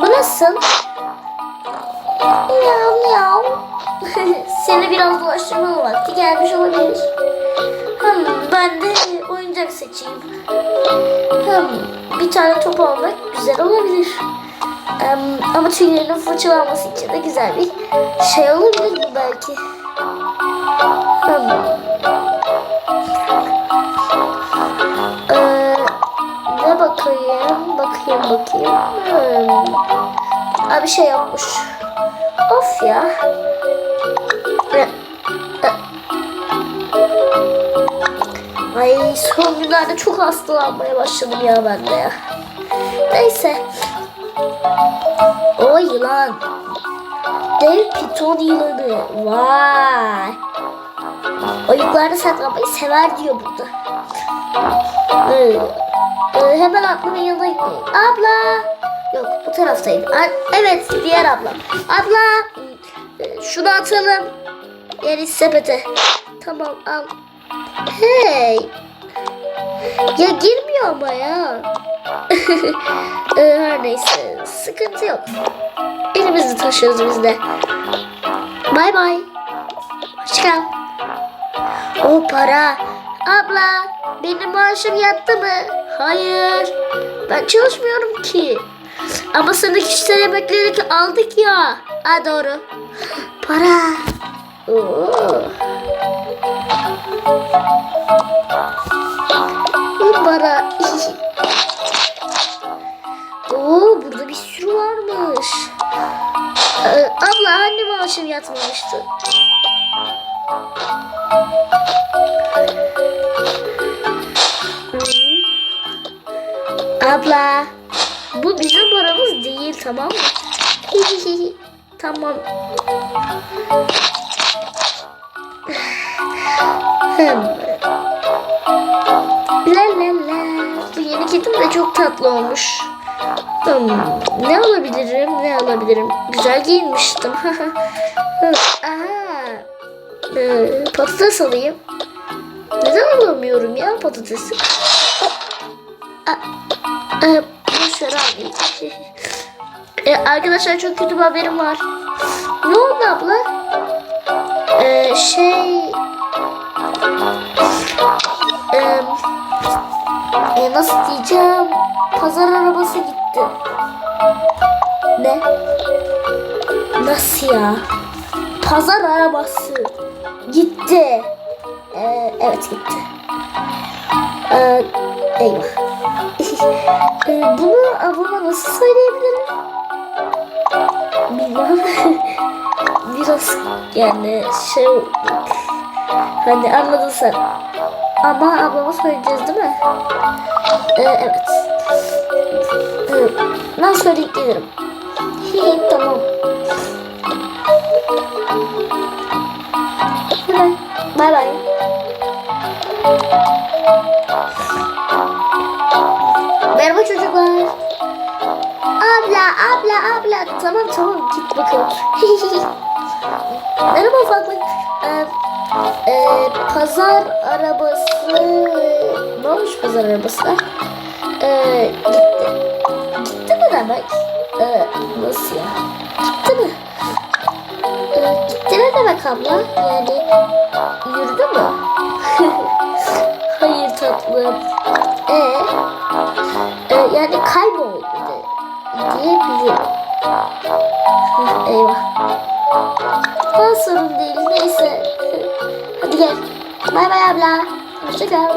Bu nasıl? Miyav miyav. Seni biraz dolaştırma vakti gelmiş olabilir. Hmm, ben de oyuncak seçeyim. Hmm, bir tane top almak güzel olabilir. Em, ama tüylerinin fırçalanması için de güzel bir şey olabilir bu belki. Hmm. Bakayım? Bakayım bakayım. Hmm. Aa, bir şey yokmuş. Of ya. Ay son günlerde çok hastalanmaya başladım ya ben de ya. Neyse. O yılan. Dev piton yılanı. Vay. Oyuklarda saklanmayı sever diyor burada. Ee, hemen ablamın yanına. Abla. Yok bu taraftaydı. A- evet diğer abla. Abla. e, Şunu atalım. Yani sepete. Tamam al. Hey. Ya girmiyor ama ya. Ee, Her neyse. Sıkıntı yok. Elimizde taşıyoruz biz de. Bay bay. Hoşçakal. O para. Abla benim maaşım yattı mı? Hayır. Ben çalışmıyorum ki. Ama sana kişisel emeklilik aldık ya. Ha doğru. Para. Oo. Para. Oo burada bir sürü varmış. Ee, abla anne maaşım yatmamıştı. Abla bu bizim paramız değil tamam mı? tamam. La la la. Bu yeni kedim de çok tatlı olmuş. Hmm, ne alabilirim? Ne alabilirim? Güzel giyinmiştim. Aha. Ee, patates alayım. Neden alamıyorum ya patatesi? E, ver abi. E, arkadaşlar çok kötü bir haberim var. Ne oldu abla? E, şey... E, e, nasıl diyeceğim? Pazar arabası gitti. Ne? Nasıl ya? Pazar arabası gitti. E, evet gitti. E, eyvah. E, bunu ablama nasıl söyleyebilirim? Bilmem. Biraz yani şey hani anladın sen. Ama ablama söyleyeceğiz değil mi? E, evet. E, ben söyleyip gelirim. Hi, tamam. Hemen. Bay bay. Abla, abla. Tamam tamam git bakalım. Merhaba ufaklık. Ee, e, pazar arabası... Ne olmuş pazar arabası? Ee, gitti. Gitti mi demek? Ee, nasıl ya? Gitti mi? Ee, gitti ne demek abla? Yani yürüdü mü? Hayır tatlım. Ee, e, yani kayboldu de, diyebilirim. Hah, Eyvah. Ha, sorun değil. Neyse. Hadi gel. Bay bay abla. Hoşça kal.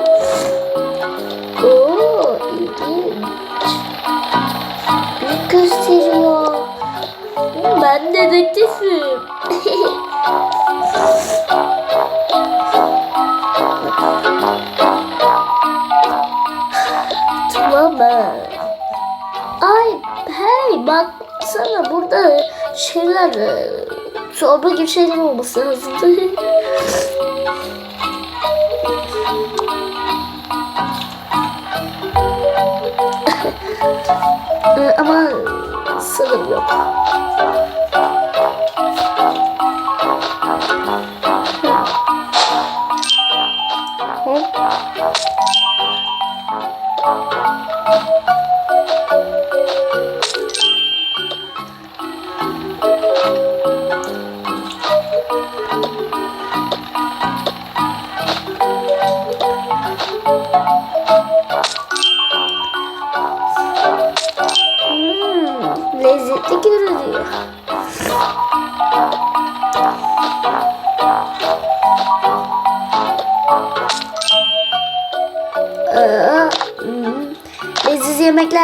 Oo, ilginç. Büyük gösteriyor. Ben dedektifim. E, çorba gibi şeyler olması lazımdı. E, Ama sanırım yok.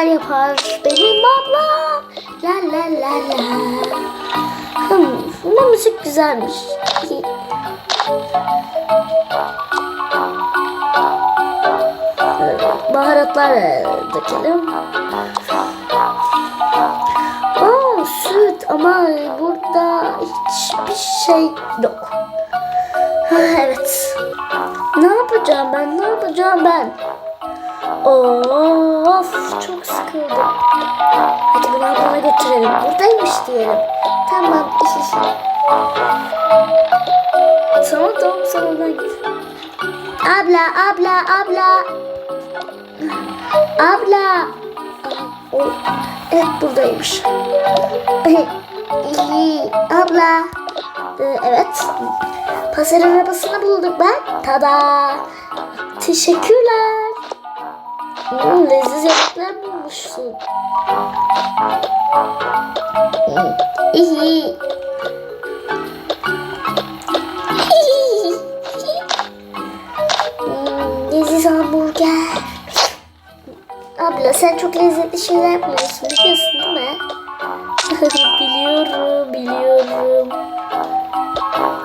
Yemekler yapar benim ablam. La la la la. Hmm, bu müzik güzelmiş. Baharatlar dökelim. Tamam tamam sen oradan git. Abla abla abla. Abla. O, evet buradaymış. İyi, abla. Ee, evet. Pazar arabasını bulduk ben. Tada. Teşekkürler. Hmm, leziz yemekler bulmuşsun. İyi. Leziz hamburger. Abla sen çok lezzetli şeyler yapıyorsun biliyorsun değil mi? biliyorum, biliyorum.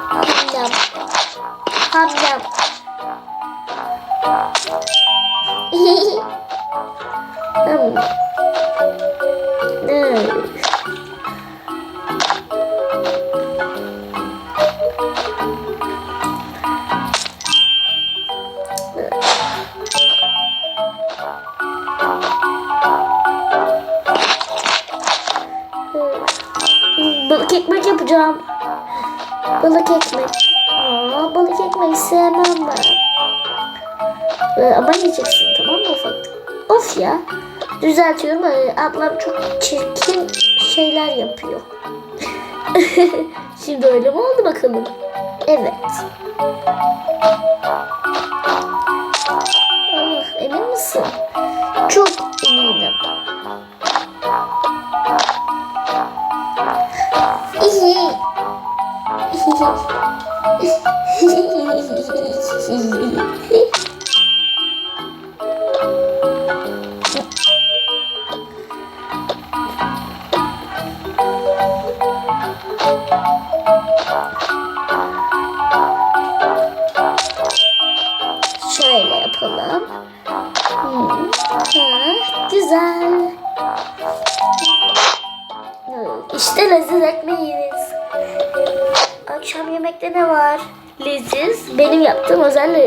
Hamyam. Hamyam. Hmm. Ablam çok çirkin şeyler yapıyor. Şimdi öyle mi oldu bakalım? Evet. Ah, emin misin? Çok eminim.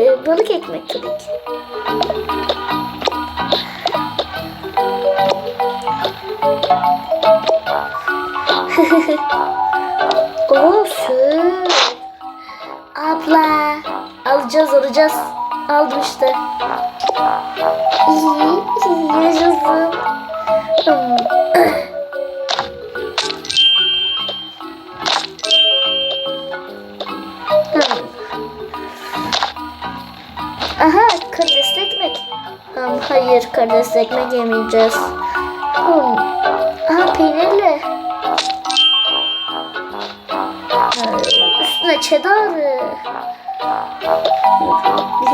Yaptığım özel e, balık ekmek tabii ki. Süt. Abla. Alacağız alacağız. Aldım işte. İyi. Yaşasın. Hmm. Aha karidesli ekmek. Hmm, hayır karidesli ekmek yemeyeceğiz. Hmm. Aha peynirli. Hmm, Üstüne cheddar.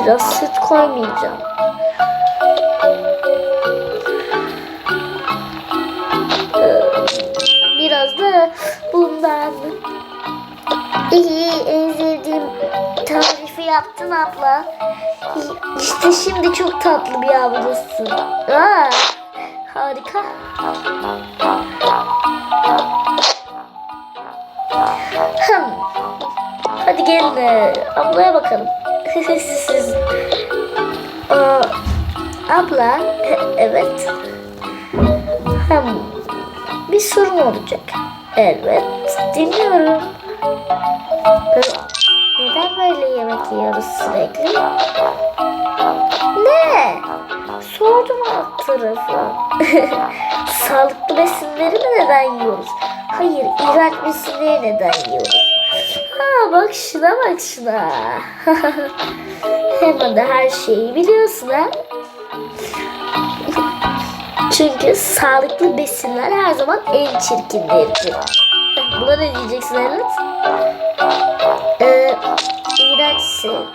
Biraz süt koymayacağım. Ee, Biraz da bundan. İyi, en sevdiğim tarifi yaptın abla. İşte şimdi çok tatlı bir ablasın. Aa, harika. Hım. Hadi gelin e, ablaya bakalım. Abla, evet. Hım. Bir sorun olacak. Evet, dinliyorum. Neden böyle yemek yiyoruz sürekli? Ne? Sordum alt tarafı. Sağlıklı besinleri mi neden yiyoruz? Hayır, iğrenç besinleri neden yiyoruz? Ha bak şuna bak şuna. Hemen de her şeyi biliyorsun ha. Çünkü sağlıklı besinler her zaman en çirkinleridir. Buna ne diyeceksin Enes? Ee, iğrençsin.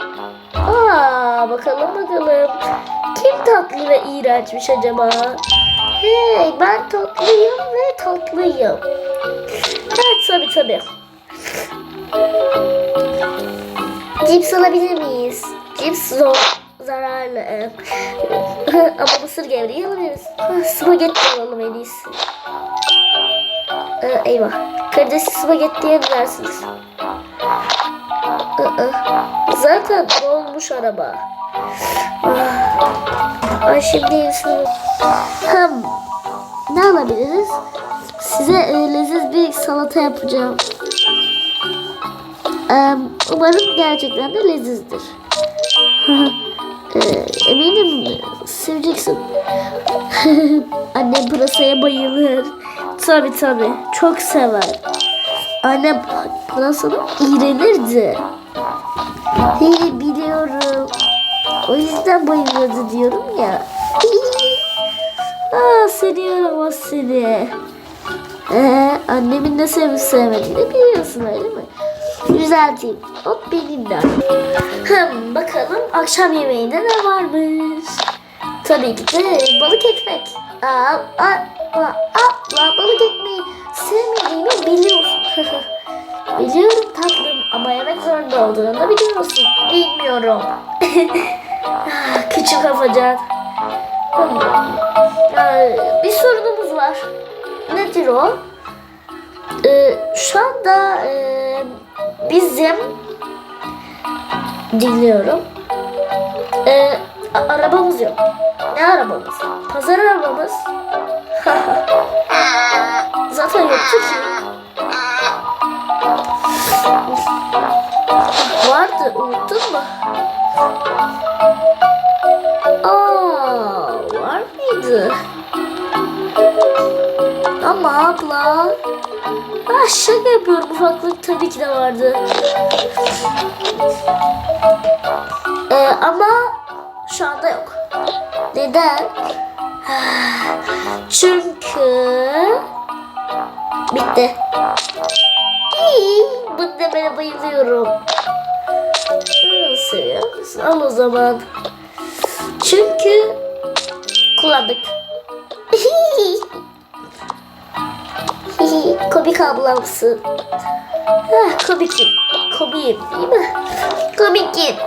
Aa, bakalım bakalım. Kim tatlı ve iğrençmiş acaba? Hey ben tatlıyım ve tatlıyım. Evet tabi tabi. Cips alabilir miyiz? Cips zor, zararlı. Ama mısır gevreği alabiliriz. Ha, Spagetti alalım en iyisi. Ee, eyvah. Karidesli spagettiye ne Zaten dolmuş araba. Ah. Ay şimdi. Hem ne alabiliriz? Size e, leziz bir salata yapacağım. Umarım gerçekten de lezizdir. Ee, eminim seveceksin. Annem pırasaya bayılır. Tabi tabi çok sever. Annem pırasadan iğrenirdi. Hey, biliyorum. O yüzden bayılırdı diyorum ya. Aa, seni yaramaz seni. Ee, annemin ne sevip sevmediğini biliyorsun öyle mi? Düzelteyim. Hop benim de. Hım, bakalım akşam yemeğinde ne varmış? Tabii ki de balık ekmek. Aa, aa, aa, aa, balık ekmeği sevmediğimi biliyorsun. Biliyorum tatlım ama yemek zorunda olduğunu da biliyorsun. Bilmiyorum. Ah, Küçük afacan. Ee, bir sorunumuz var. Nedir o? Ee, şu anda e, bizim dinliyorum. Ee, arabamız yok. Ne arabamız? Pazar arabamız. Zaten yoktu ki. Tabii ki de vardı. Ee, ama şu anda yok. Neden? Çünkü bitti. Bunu demene bayılıyorum. Seviyor musun? Al o zaman. Çünkü kullandık. Komik ablamsın. Ah, komikim. Komiyim değil mi? Komikim.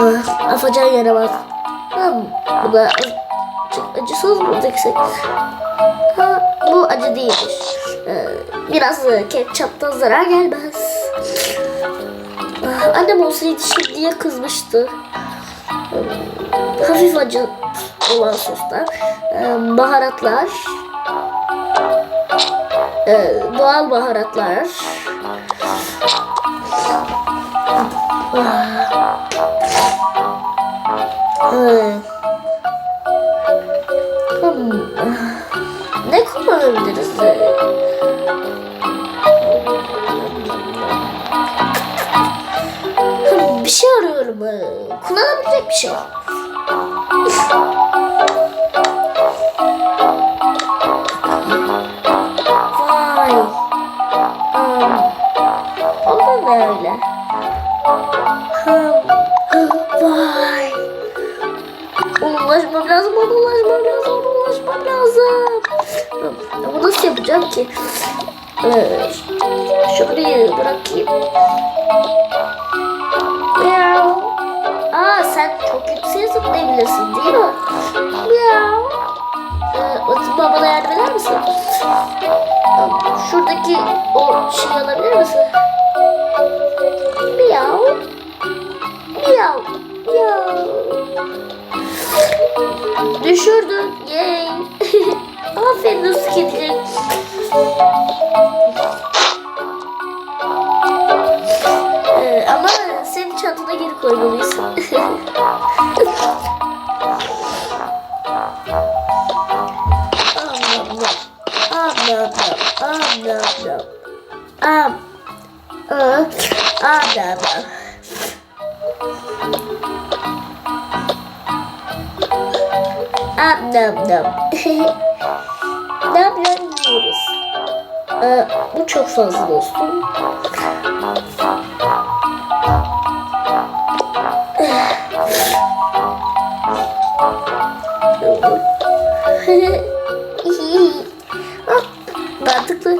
Ah, Afacan yaramaz. Ha, bu da çok acısız mı? Ha, bu acı değilmiş. Ee, biraz e, ketçaptan zarar gelmez. Ah, Annem olsaydı şimdiye kızmıştı. Hmm, Hafif acı olan soslar. Ee, baharatlar. Ee, doğal baharatlar. Hmm, Ne kullanabiliriz? Bir şey arıyorum. Kullanabilecek bir şey. Ki? Ee, şurayı bırakayım. Miau. Aa sen çok yükseğe zıplayabilirsin değil mi? Miau. Ee, zaman bana yardım eder misin? Şuradaki o şeyi alabilir misin? Miau. Miau. Miau. Düşürdün. Yay. Aferin nasıl kedicik. Ama senin çantana geri koymalıyız. Um, uh, um, um, um. Ab nam nam. nam nam yiyoruz. Ee, bu çok fazla dostum. Mantıklı.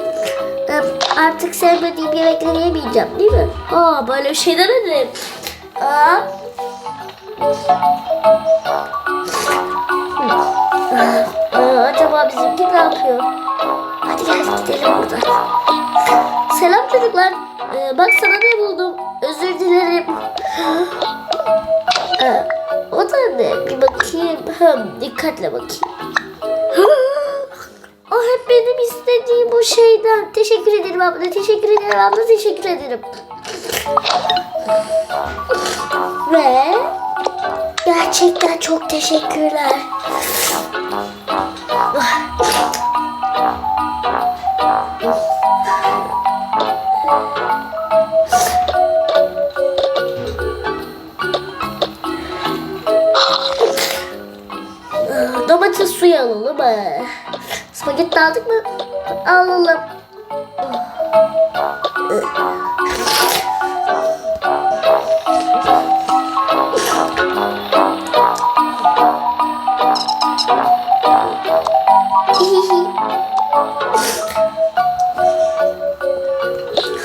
Ee, Artık sevmediğim yemekleri yemeyeceğim değil mi? Aa böyle bir şey demedim. Aa. Aa, acaba bizimki ne yapıyor? Gel gidelim. Selam çocuklar. Ee, bak sana ne buldum. Özür dilerim. Ee, o da ne? Bir bakayım. Hım, dikkatle bakayım. O hep benim istediğim bu şeyden. Teşekkür ederim abla. Teşekkür ederim abla. Teşekkür ederim. Ve gerçekten çok teşekkürler. Suyu alalım. Ee, Spagetti aldık mı? Alalım.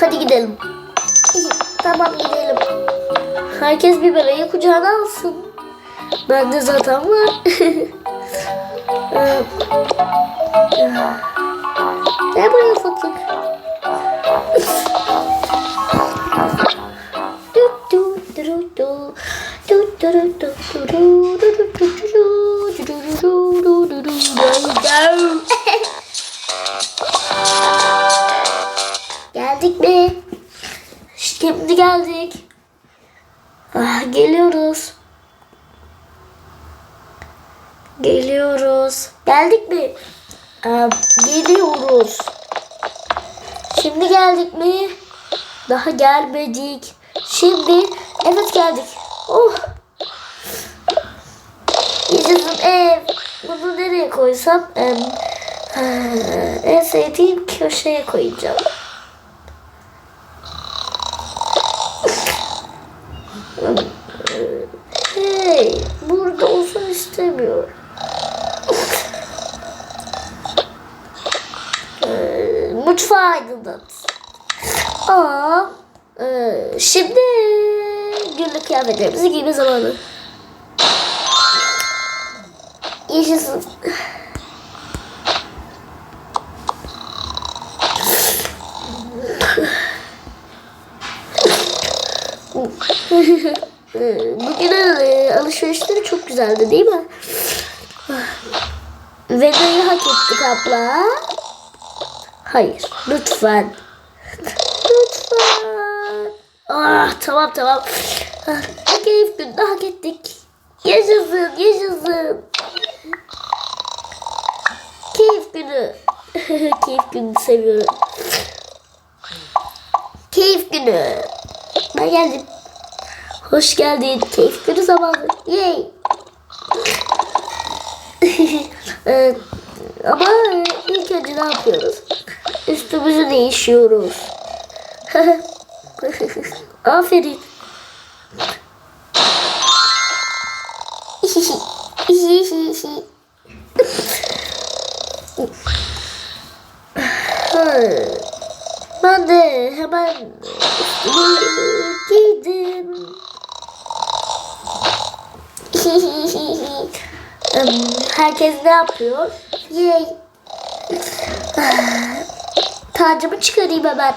Hadi gidelim. Tamam gidelim. Herkes bir bebeği kucağına alsın. Bende zaten var. Ee, ne bu sattık? Geliyoruz. Şimdi geldik mi? Daha gelmedik. Şimdi evet geldik. Oh. Yaşasın ev. Bunu nereye koysam? Ha, en sevdiğim köşeye koyacağım. Hey, burada olsun istemiyorum. Ee, mutfağı aydınlat. Aa, e, şimdi günlük kıyafetlerimizi giyme zamanı. Yaşasın. Ee, Bugün e, alışverişleri çok güzeldi değil mi? Veda'yı hak ettik abla. Hayır. Lütfen. Lütfen. Ah tamam tamam. Keyif gününü hak ettik. Yaşasın yaşasın. Keyif günü. Keyif günü seviyorum. Keyif günü. Ben geldim. Hoş geldin. Keyif günü zamanı. Yay. Ee, ama ilk önce ne yapıyoruz? Üstümüzü değişiyoruz. Aferin. Ben de hemen giydim. Herkes ne yapıyor? Yay. Tacımı çıkarayım hemen.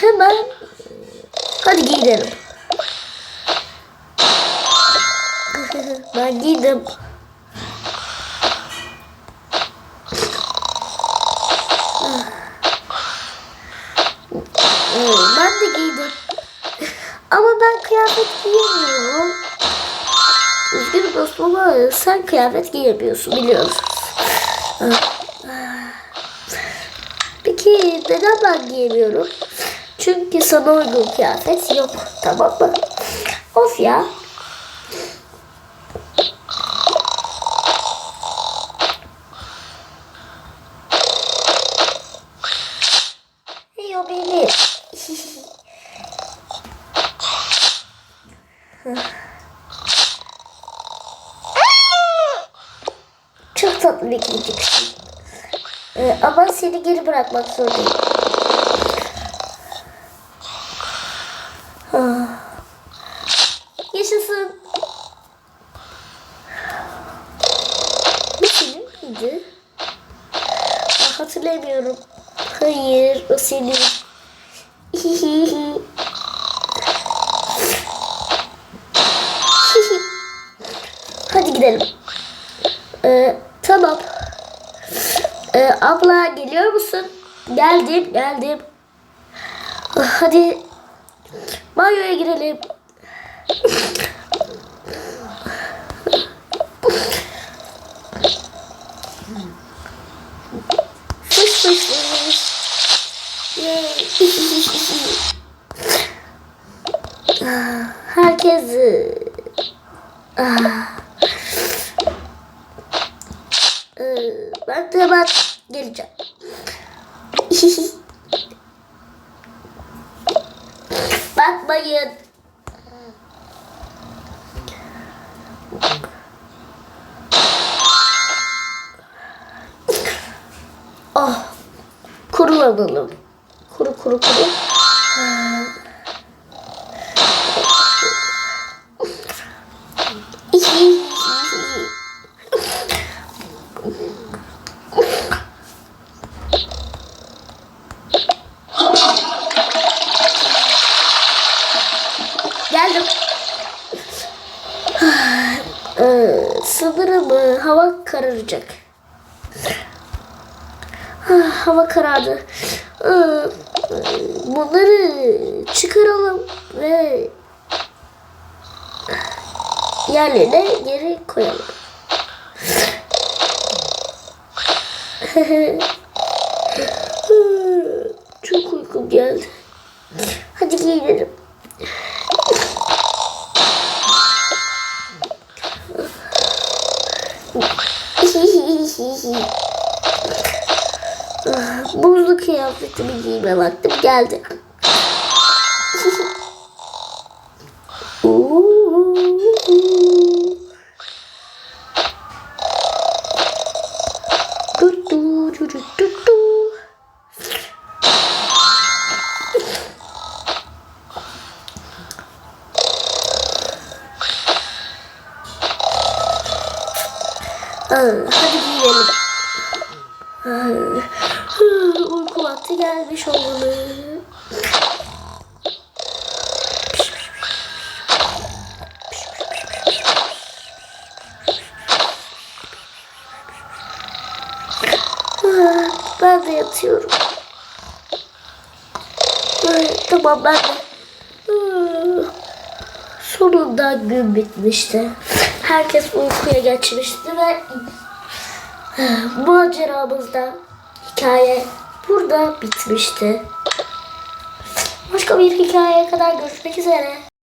hemen hadi gidelim. ben giydim. ben de giydim. Ama ben kıyafet giyemiyorum. Üzgünüm dostum sen kıyafet giyemiyorsun biliyorsun. Ah. Ah. Peki neden ben giyemiyorum? Çünkü sana uygun kıyafet yok. Tamam mı? Of ya. Hey o benim. Çok tatlı bir kediciksin. Ee, ama seni geri bırakmak zorundayım. Ah. Yaşasın. Bu senin miydi? Ah, hatırlamıyorum. Hayır, o senin. Hadi gidelim. Ee, tamam. Ee, abla geliyor musun? Geldim, geldim. Ah, Hadi banyoya girelim. Fış fış fış. Yay. Ah, Herkes ah. Ee, ben de geleceğim. Bakmayın. Oh, kurulanalım. Kuru kuru kuru. Karardı. Ee, bunları çıkaralım ve yerlerine geri koyalım. Çok uykum geldi. Hadi giyinelim. Buzlu kıyafetimi giyme vaktim geldi. Hadi giyelim. Uyku vakti gelmiş olmalı. Ben de yatıyorum. Tamam ben de. Sonunda gün bitmişti. Herkes uykuya geçmişti ve maceramızda hikaye burada bitmişti. Başka bir hikayeye kadar görüşmek üzere.